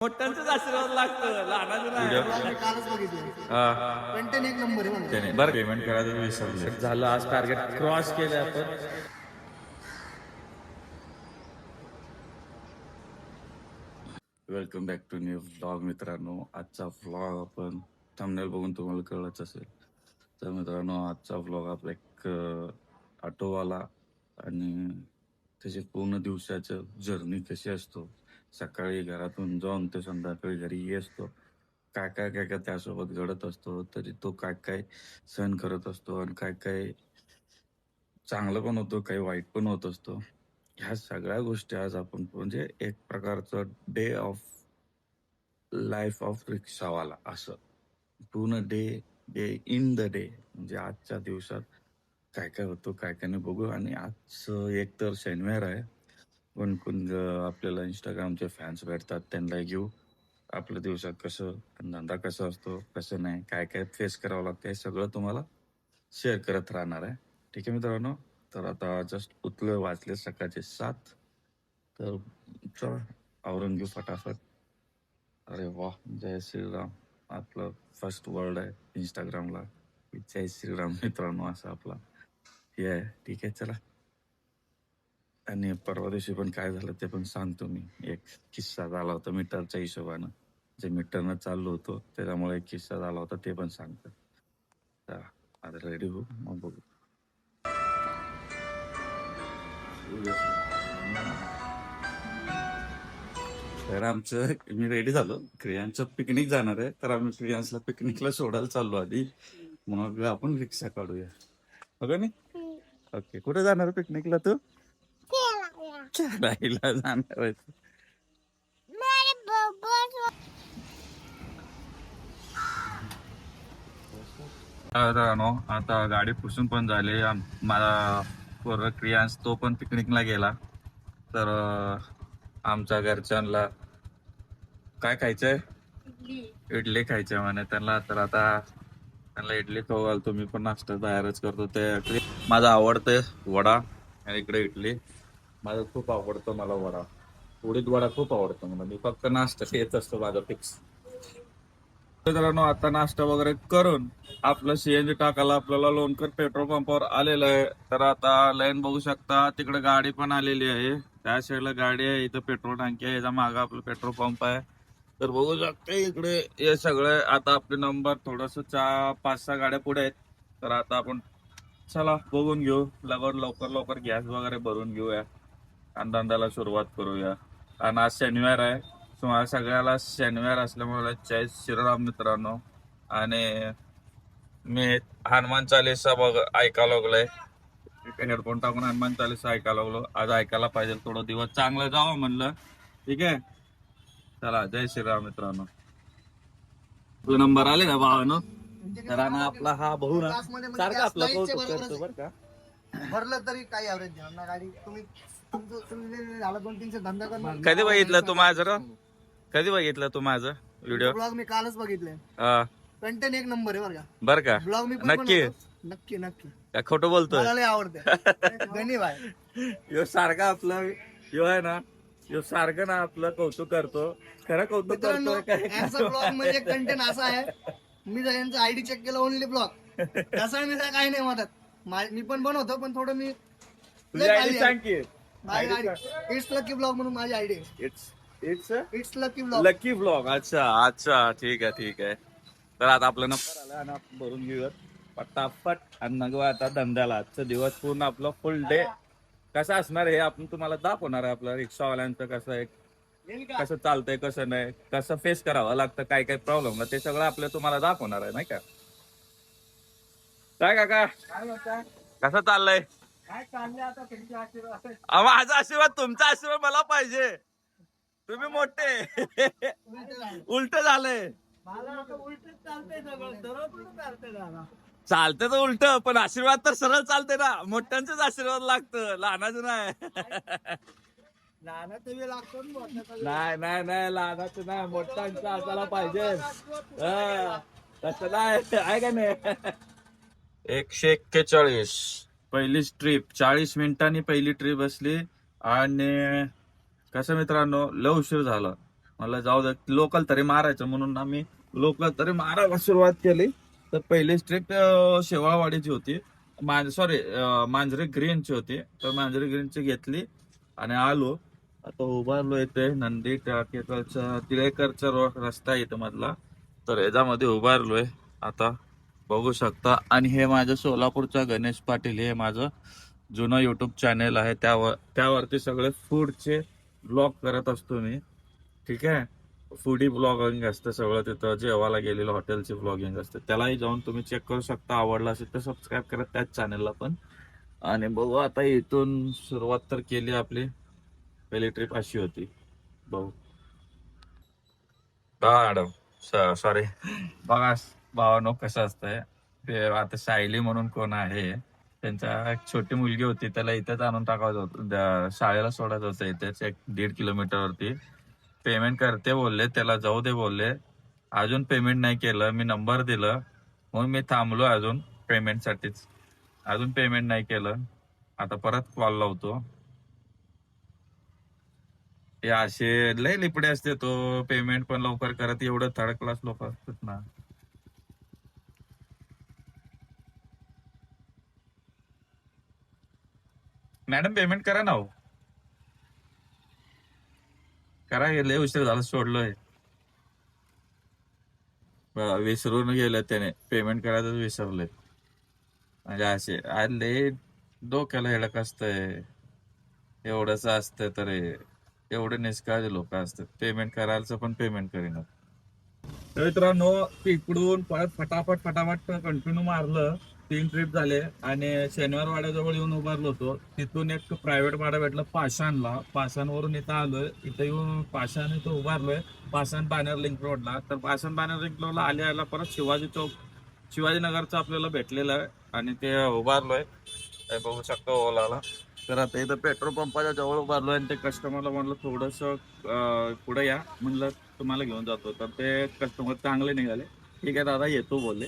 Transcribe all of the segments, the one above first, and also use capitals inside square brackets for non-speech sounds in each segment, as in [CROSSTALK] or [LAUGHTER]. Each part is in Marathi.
मोठ्यांचाच आशीर्वाद लागतं लहानाचं नाही. मी कालच बघितलं. हा. कंटेन एक नंबर आहे म्हणलं. त्याने बरं. पेमेंट करायचं विसरले. झालं आज टार्गेट क्रॉस केलं आपण. Welcome back to new vlog मित्रांनो. आजचा व्लॉग आपण थंबनेल बघून तुम्हाला कळलंच असेल. तर मित्रांनो आजचा व्लॉग आपला एक ऑटोवाला आणि त्याची पूर्ण दिवसाचं जर्नी कशी असतो सकाळी घरातून जाऊन ते संध्याकाळी घरी ये असतो काय काय काय काय त्यासोबत घडत असतो तरी तो काय काय सहन करत असतो आणि काय काय चांगलं पण होतो काही वाईट पण होत असतो. ह्या सगळ्या गोष्टी आज आपण म्हणजे एक प्रकारचं डे ऑफ लाईफ ऑफ रिक्षावाला असं. पूर्ण day day in the day म्हणजे आजच्या दिवसात काय काय होतं काय काय नाही बघू. आणि आज एक तर शनिवार आहे. कोण कोण आपल्याला इंस्टाग्रामचे फॅन्स भेटतात त्यांना घेऊ. आपल्या दिवसात कसं धंदा कसा असतो कसं नाही काय काय फेस करावं लागतं हे सगळं तुम्हाला शेअर करत राहणार आहे. ठीक आहे मित्रांनो? तर आता जस्ट उतलं वाचले सकाळचे सात. तर चला आवरून घेऊ फटाफट. अरे वा जय श्रीराम. आपलं फर्स्ट वर्ड आहे इंस्टाग्रामला जय श्रीराम मित्रांनो असं आपला हे आहे. ठीक आहे चला. आणि परवा दिवशी पण काय झालं ते पण सांगतो मी. एक किस्सा झाला होता मीटरच्या हिशोबानं. जे मीटरनं चाललो होतो त्याच्यामुळे एक किस्सा झाला होता ते पण सांगतो आता रेडी हो मग बघू. तर आमचं मी रेडी झालो. क्रियांचं पिकनिक जाणार आहे. तर आम्ही क्रियांसला पिकनिकला सोडायला चाललो आधी. मग आपण रिक्षा काढूया. बघा नाही? ओके कुठे जाणार पिकनिकला तू? खेळायला जाणार आहे आता गाडी पुसून पण झाली माझा पोरगा क्रियांश तो पण पिकनिकला गेला तर आमच्या घरच्यांना काय खायचंय इडली खायचंय म्हणे त्यांना तर आता त्यांना इडली खाऊ घालतो मी पण नाश्ता बाहेरच करतो ते माझा आवडते वडा आणि इकडे इडली माझा खूप आवडतो मला वडा. उडीद वडा खूप आवडतो मला. मी फक्त नाश्ता येत असतो माझा फिक्स मित्रांनो आता नाश्ता वगैरे करून आपलं सीएनजी टाकायला आपल्याला लोणकर पेट्रोल पंपावर आलेलं आहे. तर आता लाईन बघू शकता तिकडे गाडी पण आलेली आहे. त्या साईडला गाडी आहे इथं पेट्रोल टाकी आहे याचा मागं आपलं पेट्रोल पंप आहे. तर बघू शकता इकडे हे सगळे आता आपले नंबर थोडस चार पाच सहा गाड्या पुढे आहेत. तर आता आपण चला बघून घेऊ. लवकर लवकर लवकर गॅस वगैरे भरून घेऊया. आणि सुरुवात करूया. आणि आज शनिवार आहे. तुम्हाला सगळ्याला शनिवार असल्यामुळे जय श्रीराम मित्रांनो. आणि मी हनुमान चालीसा बघ ऐकायला लागलोय. हेडफोन टाकून हनुमान चालीसा ऐकायला लागलो. आज ऐकायला पाहिजे थोडं दिवस चांगलं जावं म्हणलं. ठीक आहे? चला जय श्रीराम मित्रांनो. तुझा नंबर आले ना भावानो तर आणि आपला हा भाऊ ना सारखा आपला कौतुक करतो बरं का. भरलं तरी काही ऍव्हरेज देणार ना गाडी तुम्ही झाला दोन तीनशे धंदा करणार कधी बघितलं तू माझं? कधी बघितलं तू माझं व्हिडिओ? ब्लॉग मी कालच बघितले हा. कंटेन एक नंबर आहे बरं का. बर का? ब्लॉग मी पण नक्की बनवतो. नक्की? नक्की का खोटं बोलतोय. मला लय आवडते [LAUGHS] यो सारखा आपला यो आहे ना यो सारखं ना आपलं कौतुक करतो. खरं कौतुक मित्रांनो करतोय काय? यांचा ब्लॉग म्हणजे कंटेंट असा आहे. मी जर यांचा आयडी चेक केला ओनली ब्लॉग तसा मी काय काही नाही म्हणत मा- मी पण बनवतो पण थोडं मी तुझी आयडी सांग की. माझी आयडी इट्स लकी ब्लॉग म्हणून माझी ID it's it's it's lucky blog lucky blog अच्छा अच्छा ठीक आहे ठीक आहे. तर आता आपला नंबर आला आणि आपण भरून घेऊया पटापट आणि मग आता धंद्याला. आजचा दिवस पूर्ण आपलं फुल डे कसं असणार हे आपण तुम्हाला दाखवणार आहे आपलं रिक्षावाल्यांचं कसं आहे. कसं चालतंय कसं नाही. कसं फेस करावं लागतं काय काय प्रॉब्लेम ते सगळं आपलं तुम्हाला दाखवणार आहे नाही का? काय काका? कसं चाललंय? अहो, माझा आशीर्वाद तुमचा आशीर्वाद मला पाहिजे. तुम्ही मोठे. [LAUGHS] उलट झालंय. मला आता उलटच चालतंय सगळं. सरळ कुठं चालतंय दादा. चालते तर उलट पण आशीर्वाद तर सरळ चालते ना. मोठ्यांचाच आशीर्वाद लागतं. लहानाचं नाही. नाही नाही नाही. लहानाचं नाही. मोठ्यांचं असायला पाहिजे. हा, तसं नाही. आहे का नाही? [LAUGHS] एकशे एक्केचाळीस. पहिली ट्रिप चाळीस मिनिटांनी पहिली ट्रिप असली आणि कसं मित्रांनो लव उशीर झाला. मला जाऊ दे लोकल तरी मारायचं म्हणून आम्ही लोकल तरी मारायला सुरुवात केली. तर पहिली ट्रिप शेवाळवाडीची होती. सॉरी मांजरे ग्रीनची होती. तर मांजरे ग्रीनची घेतली आणि आलो. आता उभारलो इथे नंदी टाकेकरचा तिळेकरचा रो रस्ता येतो मधला. तर याच्यामध्ये उभारलोय आता बघू शकता. आणि हे माझं सोलापूरचा गणेश पाटील हे माझं जुनं युट्यूब चॅनेल आहे. त्यावर त्यावरती सगळे फूडचे ब्लॉग करत असतो मी. ठीक आहे? फूडी ब्लॉगिंग असतं सगळं तिथं. जेवायला गेलेलं हॉटेलचे ब्लॉगिंग असते. त्यालाही जाऊन तुम्ही चेक करू शकता. आवडला असेल तर सबस्क्राईब करा त्याच चॅनेलला पण. आणि बघू आता इथून सुरुवात तर केली आपली. पहिली ट्रिप अशी होती. बघू. बघा मॅडम सॉरी बघा. भावानो कसं असतंय? आता सायली म्हणून कोण आहे त्यांच्या एक छोटी मुलगी होती त्याला इथेच आणून टाकायचं होतं शाळेला सोडायचं होतं इथेच एक दीड किलोमीटरवरती पेमेंट करते बोलले त्याला जाऊ दे बोलले. अजून पेमेंट नाही केलं मी नंबर दिलं. म्हणून मी थांबलो अजून पेमेंटसाठीच अजून पेमेंट नाही केलं. आता परत कॉल लावतो. हे असे लय लिपडे असते तो पेमेंट पण लवकर करत एवढं थर्ड क्लास लोक असतात ना. मॅडम पेमेंट करा ना हो. करा लय उशीर झाला सोडलोय. बघा, विसरून गेलं त्याने. पेमेंट करायचं विसरले म्हणजे असे आज लय डोक्याला हेडक असतंय. एवढंच असतं तर. एवढे निष्काळजी लोक असतात. पेमेंट करायचं पण पेमेंट करीन. तर मित्रांनो तिकडून परत फटाफट फटाफट कंटिन्यू मारलं. तीन ट्रिप झाले आणि शनिवार वाड्याजवळ येऊन उभारलो होतो. तिथून एक प्रायव्हेट वाडा भेटलं पाषाणला. पाषाणवरून इथं आलोय. इथं येऊन पाषाण इथं उभारलोय. पाषाण बॅनर लिंक रोडला तर पाषाण बॅनर लिंक रोडला आले आल्या परत शिवाजी चौक शिवाजीनगरचं आपल्याला भेटलेलं आहे. आणि ते उभारलोय. बघू शकतो ओलाला. तर आता इथं पेट्रोल पंपाच्या जवळ उभारलो आणि ते कस्टमरला म्हणलं थोडस पुढे या. म्हणलं तुम्हाला घेऊन जातो. तर ते कस्टमर चांगले निघाले. ठीक आहे दादा येतो बोलले.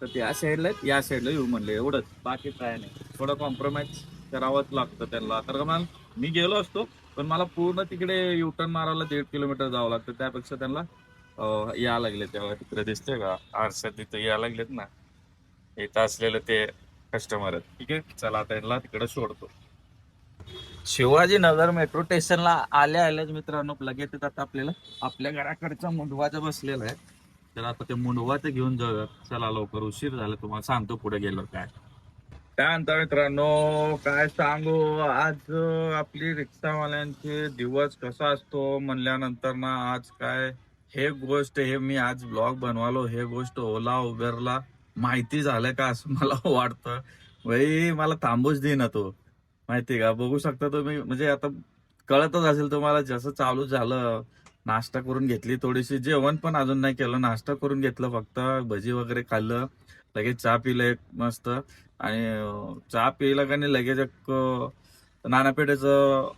तर त्या साईडला या साईडला येऊ म्हणले. एवढंच. बाकी काय नाही. थोडं कॉम्प्रोमाइज करावंच लागतं त्यांना. तर मला मी गेलो असतो पण मला पूर्ण तिकडे युटर्न मारायला दीड किलोमीटर जावं लागतं. त्यापेक्षा त्यांना या लागले तेव्हा. तिकडे दिसते का? आरसे तिथं या लागलेत ना. इथं असलेलं ते कस्टमर आहेत. ठीक आहे? चला त्यांना तिकडे सोडतो. शिवाजीनगर मेट्रो स्टेशनला आल्या आल्याच मित्रांनो लगेच येतात आपल्याला. आपल्या घराकडचा मुंडवाचा बसलेला आहे तर आता ते मुंडवाचं घेऊन जाऊया चला लवकर उशीर झाला तुम्हाला सांगतो पुढे गेलो काय. त्यानंतर मित्रांनो काय सांगू? आज आपली रिक्षावाल्यांचे दिवस कसा असतो म्हणल्यानंतर ना आज काय? हे गोष्ट हे मी आज ब्लॉग बनवालो. हे गोष्ट ओला उबेरला माहिती झालं का असं मला वाटतं. भाई मला थांबूच देईना तो. माहिती का? बघू शकता तुम्ही. म्हणजे आता कळतच असेल तुम्हाला जसं चालू झालं नाश्ता करून घेतली थोडीशी जेवण पण अजून नाही केलं. नाश्ता करून घेतलं फक्त भजी वगैरे खाल्लं लगेच चहा पिलं एक मस्त. आणि चहा पिलं का नाही लगेच एक नानापेठेचं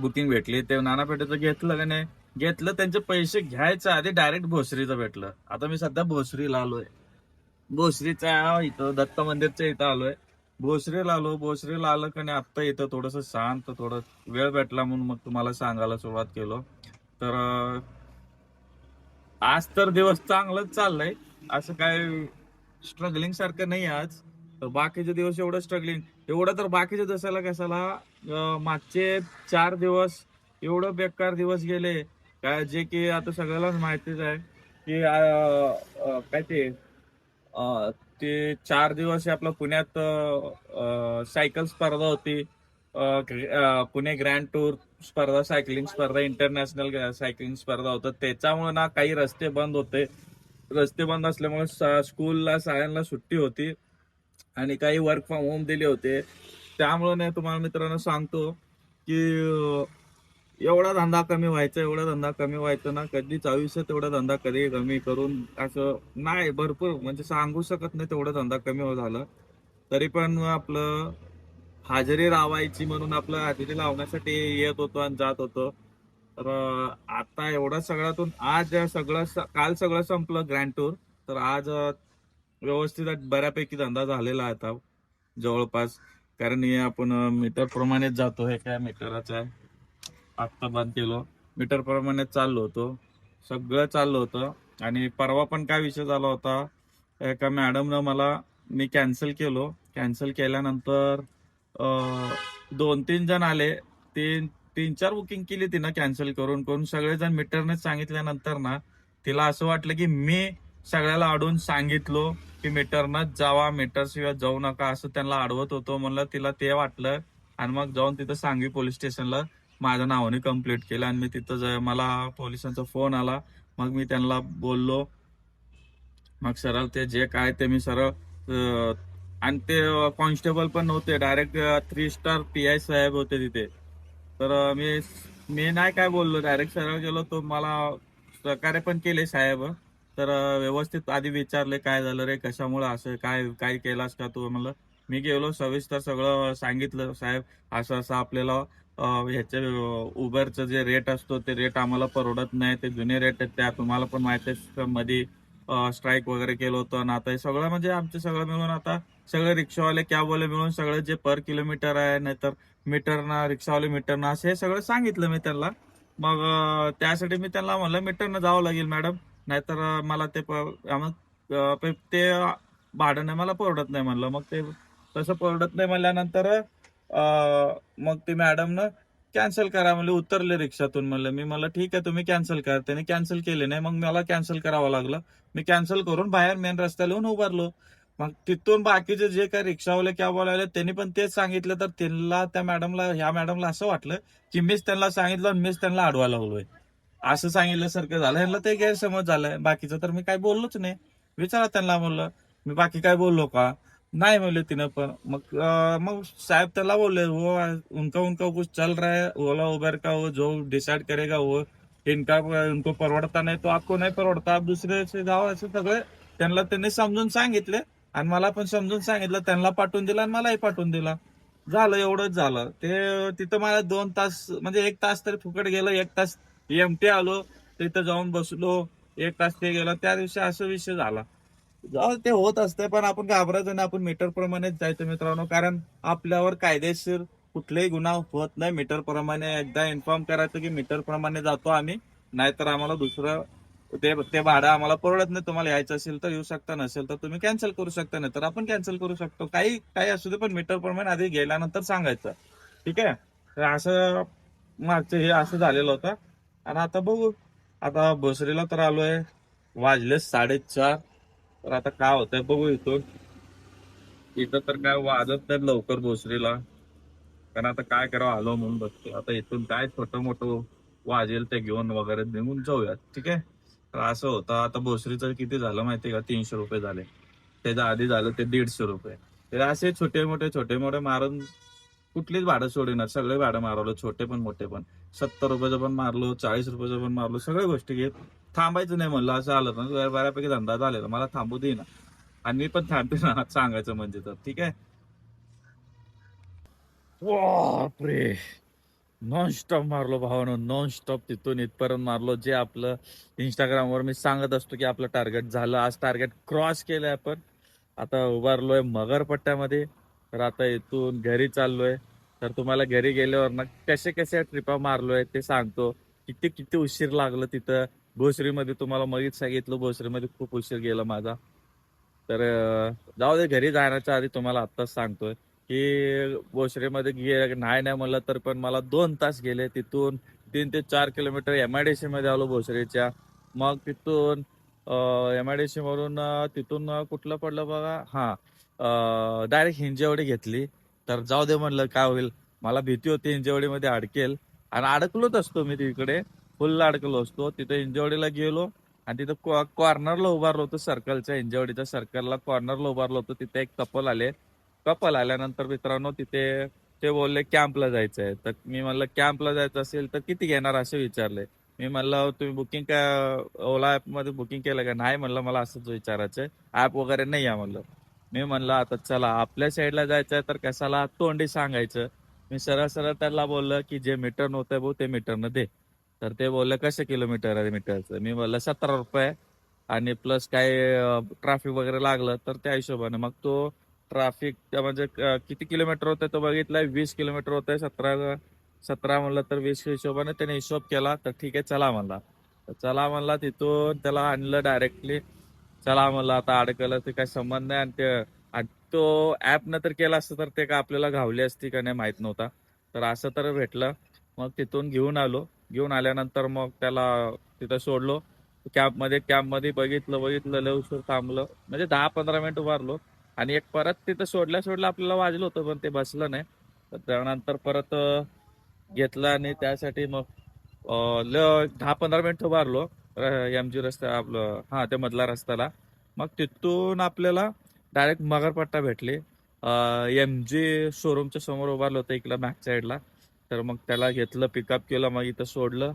बुकिंग भेटली. ते नानापेठेचं घेतलं का नाही घेतलं. त्यांचे पैसे घ्यायचं आधी डायरेक्ट भोसरीचं भेटलं. आता मी सध्या भोसरीला आलोय. भोसरीच्या इथं दत्त मंदिरच्या इथं आलोय. भोसरीला आलो भोसरीला आलं का नाही आत्ता इथं थोडस शांत थोडं वेळ भेटला म्हणून मग तुम्हाला सांगायला सुरुवात केलो. तर आज तर दिवस चांगलंच चाललंय. असं काय स्ट्रगलिंग सारखं नाही आज. तर बाकीचे दिवस एवढं स्ट्रगलिंग एवढं तर बाकीच्या दिवसाला कशाला मागचे चार दिवस एवढं बेकार दिवस गेले. काय जे की आता सगळ्यालाच माहितीच आहे की काय ते ते चार दिवस आपला आपलं पुण्यात सायकल स्पर्धा होती. पुणे ग्रँड टूर स्पर्धा सायकलिंग स्पर्धा इंटरनॅशनल सायकलिंग स्पर्धा होतं. त्याच्यामुळे ना काही रस्ते बंद होते. रस्ते बंद असल्यामुळे स्कूलला शाळांना सुट्टी होती आणि काही वर्क फ्रॉम होम दिले होते. त्यामुळे नाही तुम्हाला मित्रांनो सांगतो की एवढा धंदा कमी व्हायचा एवढा धंदा कमी व्हायचा ना कधीच आयुष्यात एवढा धंदा कधी कमी करून असं नाही भरपूर म्हणजे सांगू शकत नाही तेवढा धंदा कमी हो झाला. तरी पण आपलं हाजरी लावायची म्हणून आपलं हाजरी लावण्यासाठी येत होतो आणि जात होतो. तर आता एवढा सगळ्यातून आज सगळं काल सगळं संपलं ग्रँड टूर. तर आज व्यवस्थित बऱ्यापैकी धंदा झालेला आहे आता जवळपास. कारण हे आपण मीटर प्रमाणेच जातो हे काय मीटरच आहे आत्ता मीटर प्रमाणे चाललो होतो. सगळं चाललं होतं. आणि परवा पण काय विषय झाला होता एका मॅडमनं मला मी कॅन्सल केलो. कॅन्सल केल्यानंतर दोन तीन जण आले. तीन तीन चार बुकिंग केली तिनं कॅन्सल करून. करून सगळेजण मीटरने सांगितल्यानंतर ना तिला असं वाटलं की मी सगळ्याला अडून सांगितलो की मीटरनच जावा मीटर शिवाय जाऊ नका असं त्यांना अडवत होतो म्हणलं. तिला ते वाटलं. आणि मग जाऊन तिथं सांगवी पोलीस स्टेशनला माझ्या नावाने कंप्लीट केलं आणि मी तिथं मला पोलिसांचा फोन आला. मग मी त्यांना बोललो. मग सरळ ते जे काय ते मी सरळ आणि ते कॉन्स्टेबल पण नव्हते. Direct three star P I साहेब होते तिथे. तर मी मी नाही काय बोललो. डायरेक्ट सरळ गेलो. तो मला प्रकारे पण केले साहेब. तर व्यवस्थित आधी विचारले काय झालं रे कशामुळे असं काय काय केलास का तू? म्हणलं मी गेलो सविस्तर सगळं सांगितलं साहेब. असं असं आपल्याला ह्याचे उबरचं जे रेट असतो ते रेट आम्हाला परवडत नाही. ते जुने रेट आहेत त्या तुम्हाला पण माहिती आहे मध्ये स्ट्राईक वगैरे केलं होतं आणि आता हे सगळं म्हणजे आमचं सगळं मिळून आता सगळे रिक्षावाले कॅबवाले मिळून सगळं जे पर किलोमीटर आहे नाहीतर मीटरना रिक्षावाले मीटरना असं हे सगळं सांगितलं मी त्यांना. मग त्यासाठी मी त्यांना म्हणलं मीटरनं जावं लागेल मॅडम नाहीतर मला ते ते भाडं नाही मला परवडत नाही म्हणलं. मग ते तसं परवडत नाही म्हणल्यानंतर मग ते मॅडमनं कॅन्सल करा म्हणले उतरले रिक्षातून म्हणलं. मी मला ठीक आहे तुम्ही कॅन्सल करा. त्याने कॅन्सल केले नाही. मग मला कॅन्सल करावं लागलं. मी कॅन्सल करून बाहेर मेन रस्त्याला येऊन उभारलो. मग तिथून बाकीचे जे काही रिक्षावाले कॅबवाले आले त्यांनी पण तेच सांगितलं. तर त्यांना त्या मॅडमला ह्या मॅडमला असं वाटलं की मीच त्यांना सांगितलं आणि मीच त्यांना अडवा लागलोय असं सांगितल्यासारखं झालं. ह्यांना ते गैरसमज झालंय बाकीचं तर मी काय बोललोच नाही. विचारा त्यांना म्हणलं मी बाकी काय बोललो का? नाही म्हणले तिने पण. मग अं, मग साहेब त्याला बोलले वो उनका उनका कुछ चल रहा है ओला उबर का वो जो डिसाइड करेगा वो. इनका उनको परवडता नाही तो आपको नाही परवडता. आप दुसरे से जाओ असे सगळे. त्यांना त्यांनी समजून सांगितले आणि मला पण समजून सांगितलं. त्यांना पाठवून दिलं आणि मलाही पाठवून दिला. झालं एवढंच झालं. ते तिथं मला दोन तास म्हणजे एक तास तरी फुकट गेलं एक तास एमटी आलो तिथं जाऊन बसलो एक तास ते गेलं. त्या दिवशी असं विषय झाला. जाऊ. ते होत असते पण आपण घाबरायचं नाही. आपण मीटर प्रमाणेच जायचं मित्रांनो. कारण आपल्यावर कायदेशीर कुठलाही गुन्हा होत नाही. मीटर प्रमाणे एकदा इन्फॉर्म करायचं की मीटर प्रमाणे जातो आम्ही. नाहीतर आम्हाला दुसरं ते ते भाडं आम्हाला परवडत नाही. तुम्हाला यायचं असेल तर येऊ शकता नसेल तर तुम्ही कॅन्सल करू शकता. नाही तर आपण कॅन्सल करू शकतो. काही काही असू दे पण मीटर प्रमाणे आधी गेल्यानंतर सांगायचं. ठीक आहे? तर असं मागचं हे असं झालेलं होतं. आणि आता बघू. आता बसरीला तर आलोय. वाजले साडेचार. तर आता काय होतंय बघू इथून. इथं तर काय वाजत नाही लवकर भोसरीला. कारण आता काय करावं आलो म्हणून बघतो आता इथून काय छोटं मोठं वाजेल ते घेऊन वगैरे निघून जाऊयात. ठीक आहे? तर असं होतं. आता भोसरीचं किती झालं माहितीये का? तीनशे रुपये झाले. त्याच्या आधी झालं ते दीडशे रुपये. तर असे छोटे मोठे छोटे मोठे मारून कुठलीच भाडं सोडणार सगळे भाडं मारवलं छोटे पण मोठे पण. सत्तर रुपयाचं पण मारलो चाळीस रुपयाचं पण मारलो सगळ्या गोष्टी घेत थांबायचं नाही म्हणलं. असं आलं तर बऱ्यापैकी धंदा झालेला. मला थांबू दे ना. आणि मी पण थांबते ना [LAUGHS] सांगायचं म्हणजे तर. ठीक आहे? बापरे. नॉन स्टॉप मारलो भावानं. नॉन स्टॉप तिथून इथपर्यंत मारलो. जे आपलं इंस्टाग्रामवर मी सांगत असतो की आपलं टार्गेट झालं. आज टार्गेट क्रॉस केलं आपण. आता उभारलोय मगरपट्ट्यामध्ये. तर आता इथून घरी चाललोय. तर तुम्हाला घरी गेल्यावर ना कसे कसे ट्रिपा मारलोय ते सांगतो. किती किती उशीर लागलं तिथं. भोसरीमध्ये तुम्हाला मगीच सांगितलं भोसरीमध्ये खूप उशीर गेला माझा. तर जाऊ दे घरी जाण्याच्या आधी तुम्हाला आत्ताच सांगतोय की भोसरीमध्ये गे नाही नाही म्हणलं तर पण मला दोन तास गेले तिथून. तीन ते चार kilometre M I D C मध्ये आलो भोसरीच्या. मग तिथून एम आय डी सी वरून तिथून कुठलं पडलं बघा? हा डायरेक्ट हिंजेवडी घेतली. तर जाऊ दे म्हणलं काय होईल? मला भीती होती हिंजेवडीमध्ये अडकेल. आणि अडकलोच असतो मी तिकडे. फुल अडकलो असतो. तिथे हिंजेवडीला गेलो आणि तिथं कॉर्नरला उभारलो होतो सर्कलच्या हिंजेवडीच्या सर्कलला कॉर्नरला उभारलो होतो. तिथे एक कपल आले. कपल आल्यानंतर मित्रांनो तिथे ते बोलले कॅम्पला जायचं आहे तर मी म्हणलं कॅम्पला जायचं असेल तर किती घेणार? असे विचारले. मी म्हणलं तुम्ही बुकिंग का ओला ऍपमध्ये बुकिंग केलं का? नाही म्हणलं मला असंच विचारायचं ऍप वगैरे नाही आहे म्हणलं. मी म्हणलं आता चला आपल्या साईडला जायचंय तर कशाला तोंडी सांगायचं? मी सरळ सरळ त्याला बोललं की जे मीटर नव्हतं भाऊ ते मीटरनं दे. तर ते बोलले कसे किलोमीटर आहे मीटरचं मी बोललं सतरा रुपये. आणि प्लस काय ट्रॅफिक वगैरे लागलं तर त्या हिशोबाने. मग तो ट्रॅफिक म्हणजे किती किलोमीटर होतं तो बघितलाय? वीस किलोमीटर होतंय. सतरा सतरा म्हणलं तर वीस हिशोबाने त्याने हिशोब केला. तर ठीक आहे चला म्हणला. तर चला म्हणला तिथून त्याला आणलं डायरेक्टली चला म्हणलं आता अडकलं ते काय संबंध नाही. आणि ते आणि तो ऍप न तर केला असतं तर ते का आपल्याला घावली असती का नाही माहीत नव्हता. तर असं तर भेटलं. मग तिथून घेऊन आलो. घेऊन आल्यानंतर मग त्याला तिथं सोडलो. कॅम्पमध्ये कॅम्पमध्ये बघितलं बघितलं लय उशीर थांबलं. म्हणजे दहा पंधरा मिनिट उभारलो. आणि एक परत तिथं सोडल्या सोडलं आपल्याला वाजलं होतं पण ते बसलं नाही. तर त्यानंतर परत घेतलं आणि त्यासाठी मग दहा पंधरा मिनिट उभारलो. एम जी रस्ता आपलं हा त्या मधला रस्त्याला. मग तिथून आपल्याला डायरेक्ट मगरपट्टा भेटले. एम जी शोरूमच्या समोर उभारलं होतं इकडं मॅक साईडला तर मग त्याला घेतलं पिकअप केलं मग इथं सोडलं.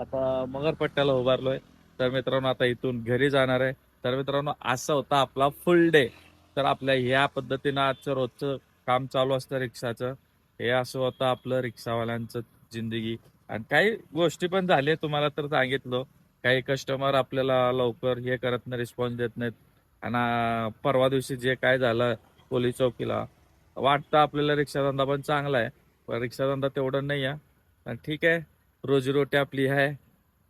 आता मगरपट्ट्याला उभारलोय. तर मित्रांनो आता इथून घरी जाणार आहे. तर मित्रांनो असा होता आपला फुल डे तर आपल्या ह्या पद्धतीनं आजचं रोजचं काम चालू असतं रिक्षाचं. हे असं होतं आपलं रिक्षावाल्यांचं जिंदगी. आणि काही गोष्टी पण झाल्या तुम्हाला तर सांगितलं. काही कस्टमर आपल्याला लवकर हे करत नाही रिस्पॉन्स देत नाहीत. आणि परवा दिवशी जे काय झालं पोलीस चौकीला वाटतं आपल्याला रिक्षाधंदा पण चांगला आहे पण रिक्षाधंदा तेवढं नाही आहे. पण ठीक आहे रोजीरोटी आपली आहे.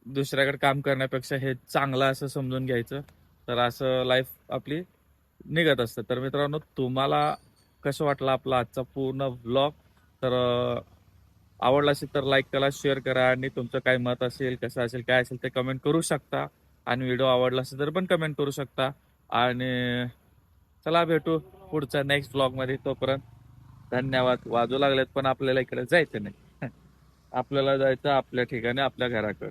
दुसऱ्याकडे काम करण्यापेक्षा हे चांगलं असं समजून घ्यायचं. तर असं लाईफ आपली निघत असतं. तर मित्रांनो तुम्हाला कसं वाटलं आपला आजचा पूर्ण ब्लॉग तर आवडला असेल तर लाईक करा शेअर करा. आणि तुमचं काय मत असेल कसं असेल काय असेल ते कमेंट करू शकता. आणि व्हिडिओ आवडला असेल तर पण कमेंट करू शकता. आणि चला भेटू पुढच्या नेक्स्ट ब्लॉगमध्ये तोपर्यंत धन्यवाद. वाजू लागलेत पण आपल्याला इकडे जायचं नाही. [LAUGHS] आपल्याला जायचं आपल्या ठिकाणी आपल्या घराकडे.